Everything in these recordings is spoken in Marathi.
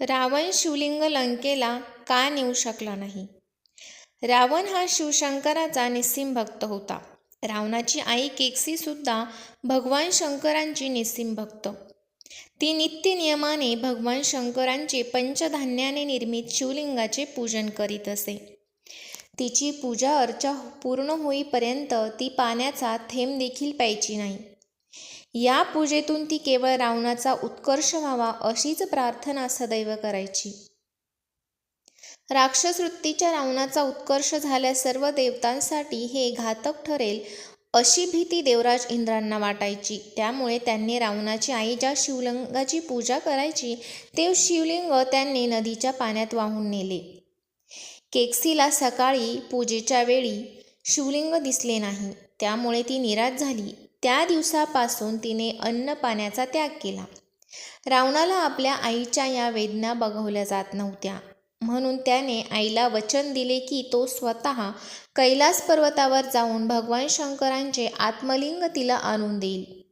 रावण शिवलिंग लंकेला का नेऊ शकला नाही? रावण हा शिवशंकराचा निस्सिम भक्त होता. रावणाची आई केकसीसुद्धा भगवान शंकरांची निस्सिम भक्त. ती नित्य नियमाने भगवान शंकरांचे पंचधान्याने निर्मित शिवलिंगाचे पूजन करीत असे. तिची पूजा अर्चा पूर्ण होईपर्यंत ती पाण्याचा थेंब देखील प्यायची नाही. या पूजेतून ती केवळ रावणाचा उत्कर्ष व्हावा अशीच प्रार्थना सदैव करायची. राक्षस वृत्तीच्या रावणाचा उत्कर्ष झाल्यास सर्व देवतांसाठी हे घातक ठरेल अशी भीती देवराज इंद्रांना वाटायची. त्यामुळे त्यांनी रावणाची आई ज्या शिवलिंगाची पूजा करायची ते शिवलिंग त्यांनी नदीच्या पाण्यात वाहून नेले. केक्सीला सकाळी पूजेच्या वेळी शिवलिंग दिसले नाही. त्यामुळे ती निराश झाली. त्या दिवसापासून तिने अन्न पाण्याचा त्याग केला. रावणाला आपल्या आईच्या या वेदना बघवल्या जात नव्हत्या. म्हणून त्याने आईला वचन दिले की तो स्वतः कैलास पर्वतावर जाऊन भगवान शंकरांचे आत्मलिंग तिला आणून देईल.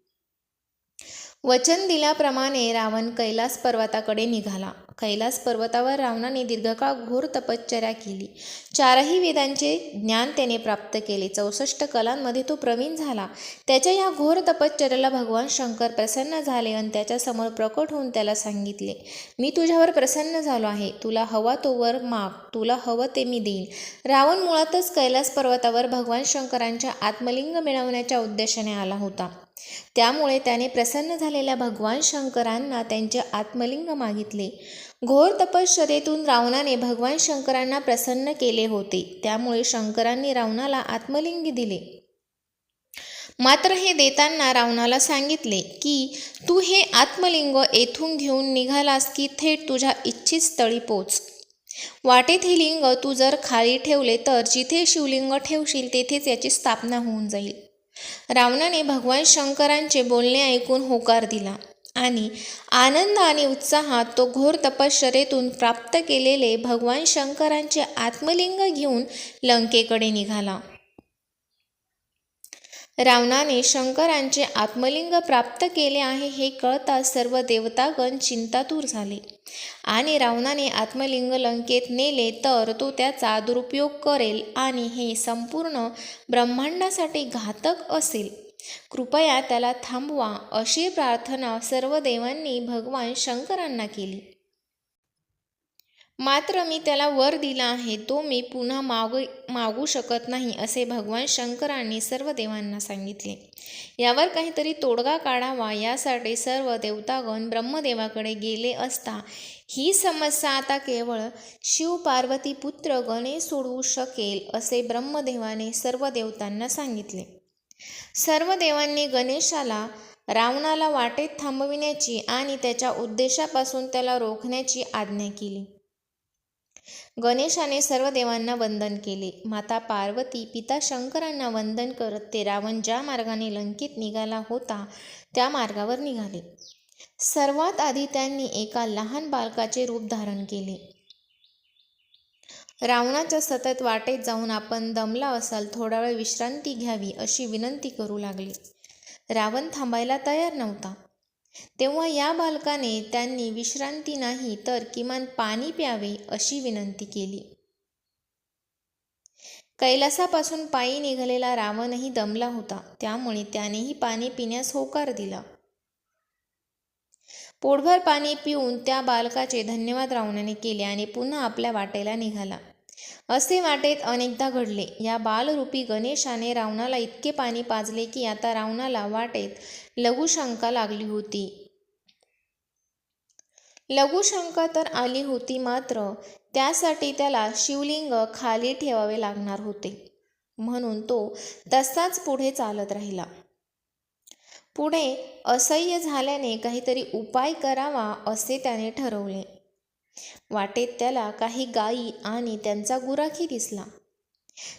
वचन दिल्याप्रमाणे रावण कैलास पर्वताकडे निघाला. कैलास पर्वतावर रावणाने दीर्घकाळ घोर तपश्चर्या केली. चारही वेदांचे ज्ञान त्याने प्राप्त केले. चौसष्ट कलांमध्ये तो प्रवीण झाला. त्याच्या या घोर तपश्चर्याला भगवान शंकर प्रसन्न झाले आणि त्याच्यासमोर प्रकट होऊन त्याला सांगितले मी तुझ्यावर प्रसन्न झालो आहे. तुला हवा तो वर माग. तुला हवं ते मी देईन. रावण मुळातच कैलास पर्वतावर भगवान शंकरांच्या आत्मलिंग मिळवण्याच्या उद्देशाने आला होता. त्यामुळे त्याने प्रसन्न झालेल्या भगवान शंकरांना त्यांचे आत्मलिंग मागितले. घोर तपश्चरेतून रावणाने भगवान शंकरांना प्रसन्न केले होते. त्यामुळे शंकरांनी रावणाला आत्मलिंगी दिले. मात्र हे देताना रावणाला सांगितले की तू हे आत्मलिंग येथून घेऊन निघालास की थेट तुझ्या इच्छित स्थळी पोच. वाटेत हे लिंग तू जर खाली ठेवले तर जिथे शिवलिंग ठेवशील तेथेच याची स्थापना होऊन जाईल. रावणाने भगवान शंकरांचे बोलणे ऐकून होकार दिला. आणि आनंद आणि उत्साहात तो घोर तपश्चरेतून प्राप्त केलेले भगवान शंकरांचे आत्मलिंग घेऊन लंकेकडे निघाला. रावणाने शंकरांचे आत्मलिंग प्राप्त केले आहे हे कळताच सर्व देवतागण चिंतातूर झाले. आणि रावणाने आत्मलिंग लंकेत नेले तर तो त्याचा दुरुपयोग करेल आणि हे संपूर्ण ब्रह्मांडासाठी घातक असेल. कृपया त्याला थांबवा अशी प्रार्थना सर्व देवांनी भगवान शंकरांना केली. मात्र मी त्याला वर दिला आहे तो मी पुन्हा माग मागू शकत नाही असे भगवान शंकरांनी सर्व देवांना सांगितले. यावर काहीतरी तोडगा काढावा यासाठी सर्व देवतागण ब्रह्मदेवाकडे गेले असता ही समस्या आता केवळ शिव पार्वती पुत्र गणेश सोडवू शकेल असे ब्रह्मदेवाने सर्व देवतांना सांगितले. सर्व देवांनी गणेशाला रावणाला वाटेत थांबविण्याची आणि त्याच्या उद्देशापासून त्याला रोखण्याची आज्ञा केली. गणेशाने सर्व देवांना वंदन केले. माता पार्वती पिता शंकरांना वंदन करत ते रावण ज्या मार्गाने लंकेत निघाला होता त्या मार्गावर निघाले. सर्वात आधी त्यांनी एका लहान बालकाचे रूप धारण केले. रावणाच्या सतत वाटेत जाऊन आपण दमला असाल थोडा वेळ विश्रांती घ्यावी अशी विनंती करू लागले. रावण थांबायला तयार नव्हता. तेव्हा या बालकाने त्यांनी विश्रांती नाही तर किमान पाणी प्यावे अशी विनंती केली. कैलासापासून पायी निघालेला रावणही दमला होता. त्यामुळे त्यानेही पाणी पिण्यास होकार दिला. पोटभर पाणी पिऊन त्या बालकाचे धन्यवाद रावणाने केले आणि पुन्हा आपल्या वाटेला निघाला. असे वाटेत अनेकदा घडले. या बालरूपी गणेशाने रावणाला इतके पाणी पाजले की आता रावणाला वाटेत लघुशंका लागली होती. लघुशंका तर आली होती मात्र त्यासाठी त्याला शिवलिंग खाली ठेवावे लागणार होते. म्हणून तो तसाच पुढे चालत राहिला. पुढे असह्य झाल्याने काहीतरी उपाय करावा असे त्याने ठरवले. वाटेत त्याला काही गायी आणि त्यांचा गुराखी दिसला.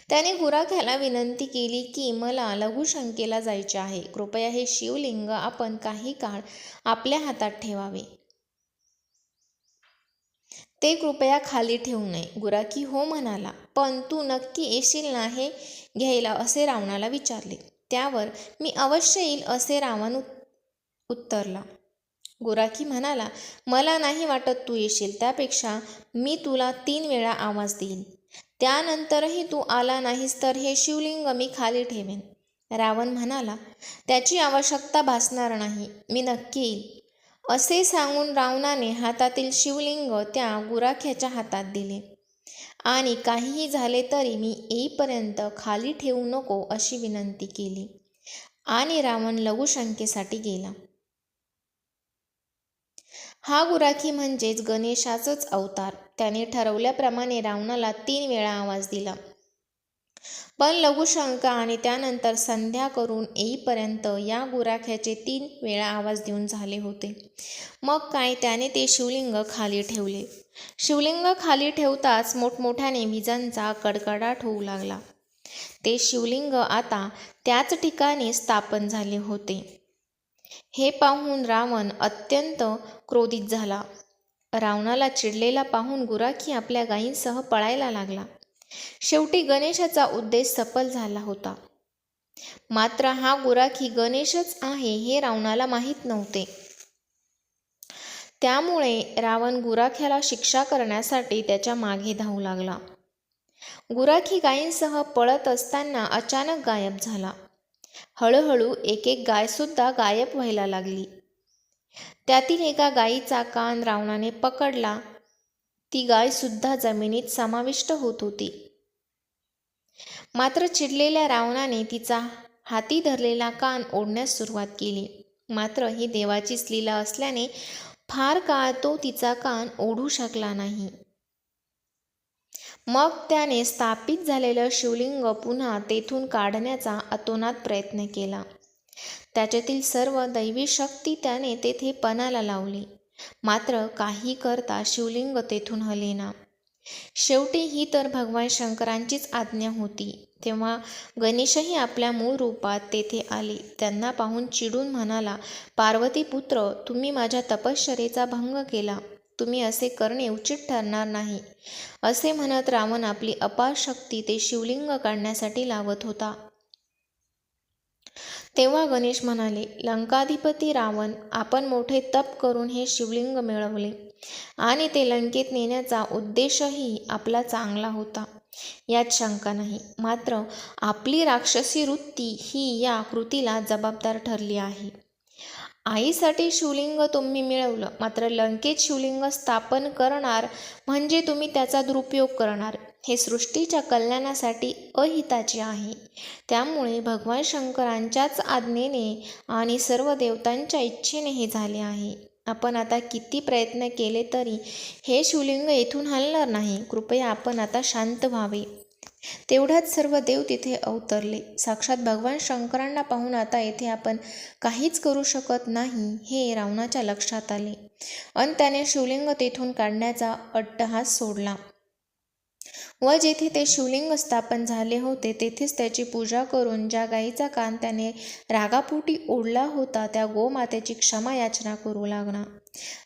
त्याने गुराख्याला विनंती केली की मला लघुशंकेला जायचे आहे. कृपया हे शिवलिंग आपण काही काळ आपल्या हातात ठेवावे. ते कृपया खाली ठेवू नये गुराखी हो म्हणाला. पण तू नक्की येशील ना हे घ्यायला असे रावणाला विचारले. त्यावर मी अवश्य येईल असे रावण उत्तरला. गुराखी म्हणाला मला नाही वाटत तू येशील त्यापेक्षा मी तुला तीन वेळा आवाज देईन. त्यानंतरही तू आला नाहीस तर हे शिवलिंग मी खाली ठेवेन. रावण म्हणाला त्याची आवश्यकता भासणार नाही मी नक्की येईल असे सांगून रावणाने हातातील शिवलिंग त्या गुराख्याच्या हातात दिले. आणि काहीही झाले तरी मी येईपर्यंत खाली ठेवू नको अशी विनंती केली. आणि रावण लघुशंकेसाठी गेला. हा गुराखी म्हणजेच गणेशाचाच अवतार. त्याने ठरवल्याप्रमाणे रावणाला तीन वेळा आवाज दिला. पण लघुशंका आणि त्यानंतर संध्या करून येईपर्यंत या गुराख्याचे तीन वेळा आवाज देऊन झाले होते. मग काय त्याने ते शिवलिंग खाली ठेवले. शिवलिंग खाली ठेवताच मोठमोठ्याने विजांचा कडकडाट होऊ लागला. ते शिवलिंग आता त्याच ठिकाणी स्थापन झाले होते. हे पाहून रावण अत्यंत क्रोधित झाला. रावणाला चिडलेला पाहून गुराखी आपल्या गायींसह पळायला लागला. शेवटी गणेशाचा उद्देश सफल झाला होता. मात्र हा गुराखी गणेशच आहे हे रावणाला माहीत नव्हते. त्यामुळे रावण गुराख्याला शिक्षा करण्यासाठी त्याच्यामागे धावू लागला. गुराखी गायींसह पळत असताना अचानक गायब झाला. हळूहळू एक एक गायसुद्धा गायब व्हायला लागली. त्यातील एका गायीचा कान रावणाने पकडला. ती गायसुद्धा जमिनीत समाविष्ट होत होती. मात्र चिडलेल्या रावणाने तिचा हाती धरलेला कान ओढण्यास सुरुवात केली. मात्र ही देवाचीच लीला असल्याने फार काळ तो तिचा कान ओढू शकला नाही. मग त्याने स्थापित झालेलं शिवलिंग पुन्हा तेथून काढण्याचा अतोनात प्रयत्न केला. त्याच्यातील सर्व दैवी शक्ती त्याने तेथे पणाला लावली. मात्र काही करता शिवलिंग तेथून हलेना. शेवटी ही तर भगवान शंकरांचीच आज्ञा होती. तेव्हा गणेशही आपल्या मूळ रूपात तेथे आले. त्यांना पाहून चिडून म्हणाला पार्वती पुत्र तुम्ही माझ्या तपश्चरेचा भंग केला. तुम्ही असे करणे उचित ठरणार नाही. असे म्हणत रावण आपली अपार शक्ती ते शिवलिंग काढण्यासाठी लावत होता. तेव्हा गणेश म्हणाले लंकाधिपती रावण आपण मोठे तप करून हे शिवलिंग मिळवले आणि ते लंकेत नेण्याचा उद्देशही आपला चांगला होता. यात शंका नाही. मात्र आपली राक्षसी वृत्ती ही या कृतीला जबाबदार ठरली आहे. आईसाठी शिवलिंग तुम्ही मिळवलं. मात्र लंकेत शिवलिंग स्थापन करणार म्हणजे तुम्ही त्याचा दुरुपयोग करणार. हे सृष्टीच्या कल्याणासाठी अहिताचे आहे. त्यामुळे भगवान शंकरांच्याच आज्ञेने आणि सर्व देवतांच्या इच्छेने हे झाले आहे. आपण आता किती प्रयत्न केले तरी हे शिवलिंग येथून हलणार नाही. कृपया आपण आता शांत व्हावे. तेवढ्यात सर्व देव तिथे अवतरले. साक्षात भगवान शंकरांना पाहून आता येथे आपण काहीच करू शकत नाही हे रावणाच्या लक्षात आले. अन त्याने शिवलिंग तेथून काढण्याचा अट्टहास सोडला. व जेथे ते शिवलिंग स्थापन झाले होते तेथेच त्याची पूजा करून ज्या गायीचा कान त्याने रागापोटी ओढला होता त्या गोमातेची क्षमा याचना करू लागला.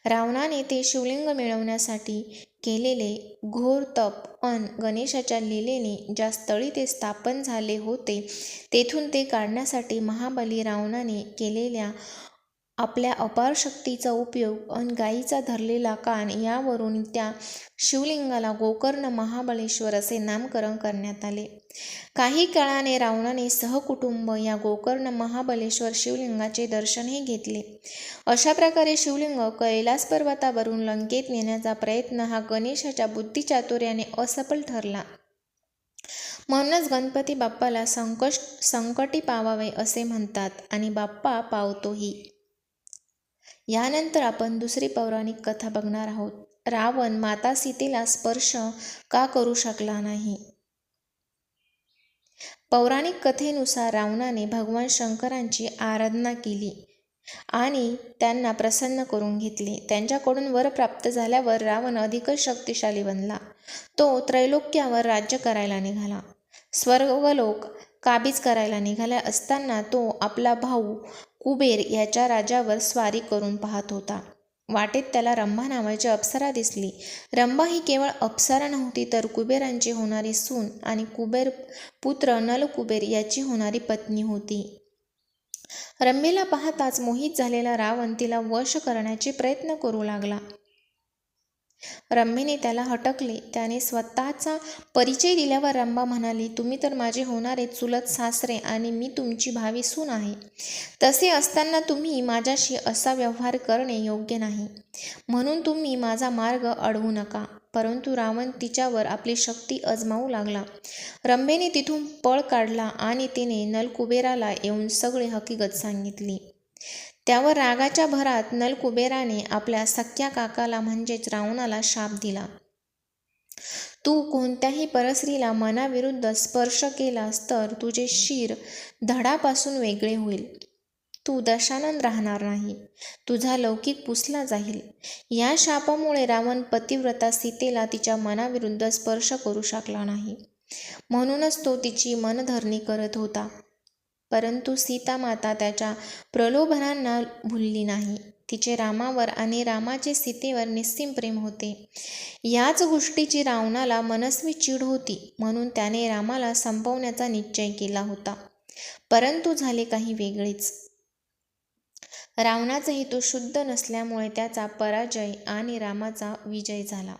रावणाने ते शिवलिंग मिळवण्यासाठी केलेले घोर तप अन गणेशाच्या लीलेने ज्या स्थळी ते स्थापन झाले होते तेथून ते काढण्यासाठी महाबली रावणाने केलेल्या आपल्या अपार शक्तीचा उपयोग अन गायीचा धरलेला कान यावरून त्या शिवलिंगाला गोकर्ण महाबळेश्वर असे नामकरण करण्यात आले. काही काळाने रावणाने सहकुटुंब या गोकर्ण महाबलेश्वर शिवलिंगाचे दर्शनही घेतले. अशा प्रकारे शिवलिंग कैलास पर्वतावरून लंकेत नेण्याचा प्रयत्न हा गणेशाच्या बुद्धिचातुर्याने असफल ठरला. म्हणूनच गणपती बाप्पाला संकट संकटी पावावे असे म्हणतात आणि बाप्पा पावतोही. यानंतर आपण दुसरी पौराणिक कथा बघणार आहोत. रावण माता सीतेला स्पर्श का करू शकला नाही? पौराणिक कथेनुसार रावणाने भगवान शंकरांची आराधना केली आणि त्यांना प्रसन्न करून घेतले. त्यांच्याकडून वर प्राप्त झाल्यावर रावण अधिकच शक्तिशाली बनला. तो त्रैलोक्यावर राज्य करायला निघाला. स्वर्गलोक काबीज करायला निघाला असताना तो आपला भाऊ कुबेर याच्या राजावर स्वारी करून पाहत होता. वाटेत त्याला रंभा नावाची अप्सरा दिसली. रंभा ही केवळ अप्सरा नव्हती तर कुबेरांची होणारी सून आणि कुबेर पुत्र नलकुबेर याची होणारी पत्नी होती. रंभेला पाहताच मोहित झालेला रावण तिला वश करण्याचे प्रयत्न करू लागला. रम्मीने त्याला हटकले. त्याने स्वतःचा परिचय दिल्यावर रंभा म्हणाली तुम्ही तर माझे होणारे चुलत सासरे आणि मी तुमची भावी सून आहे. तसे असताना तुम्ही माझ्याशी असा व्यवहार करणे योग्य नाही. म्हणून तुम्ही माझा मार्ग अडवू नका. परंतु रावण तिच्यावर आपली शक्ती अजमावू लागला. रंभेने तिथून पळ काढला आणि तिने नलकुबेराला येऊन सगळी हकीकत सांगितली. त्यावर रागाच्या भरात नलकुबेराने आपल्या सख्या काकाला म्हणजेच रावणाला शाप दिला. तू कोणत्याही परस्त्रीला मनाविरुद्ध स्पर्श केलास तर तुझे शिर धडापासून वेगळे होईल. तू दशानंद राहणार नाही. तुझा लौकिक पुसला जाईल. या शापामुळे रावण पतिव्रता सीतेला तिच्या मनाविरुद्ध स्पर्श करू शकला नाही. म्हणूनच तो तिची मनधरणी करत होता. परंतु सीता माता त्याच्या प्रलोभनांना भुलली नाही. तिचे रामावर आणि रामाचे सीतेवर निस्सीम प्रेम होते. याच गोष्टीची रावणाला मनस्वी चीड होती म्हणून त्याने रामाला संपवण्याचा निश्चय केला होता. परंतु झाले काही वेगळेच. रावणाचा हेतू शुद्ध नसल्यामुळे त्याचा पराजय आणि रामाचा विजय झाला.